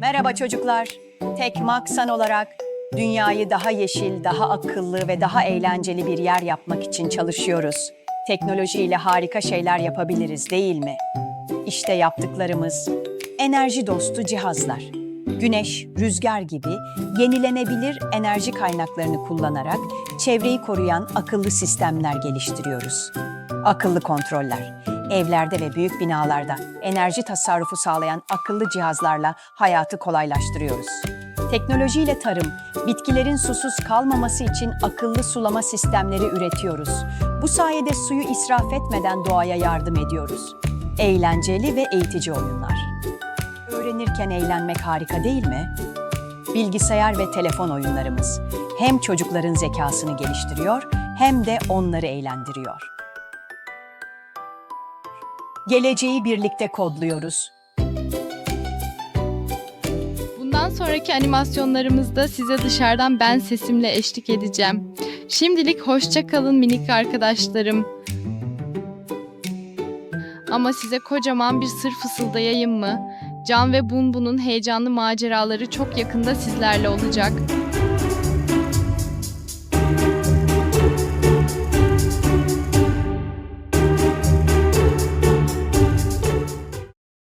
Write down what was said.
Merhaba çocuklar. Tek Maksan olarak dünyayı daha yeşil, daha akıllı ve daha eğlenceli bir yer yapmak için çalışıyoruz. Teknolojiyle harika şeyler yapabiliriz değil mi? İşte yaptıklarımız enerji dostu cihazlar. Güneş, rüzgar gibi yenilenebilir enerji kaynaklarını kullanarak çevreyi koruyan akıllı sistemler geliştiriyoruz. Akıllı kontroller. Evlerde ve büyük binalarda enerji tasarrufu sağlayan akıllı cihazlarla hayatı kolaylaştırıyoruz. Teknolojiyle tarım, bitkilerin susuz kalmaması için akıllı sulama sistemleri üretiyoruz. Bu sayede suyu israf etmeden doğaya yardım ediyoruz. Eğlenceli ve eğitici oyunlar. Öğrenirken eğlenmek harika değil mi? Bilgisayar ve telefon oyunlarımız hem çocukların zekasını geliştiriyor hem de onları eğlendiriyor. Geleceği birlikte kodluyoruz. Bundan sonraki animasyonlarımızda size dışarıdan ben sesimle eşlik edeceğim. Şimdilik hoşça kalın minik arkadaşlarım. Ama size kocaman bir sır fısıldayayım mı? Can ve Bunbun'un heyecanlı maceraları çok yakında sizlerle olacak.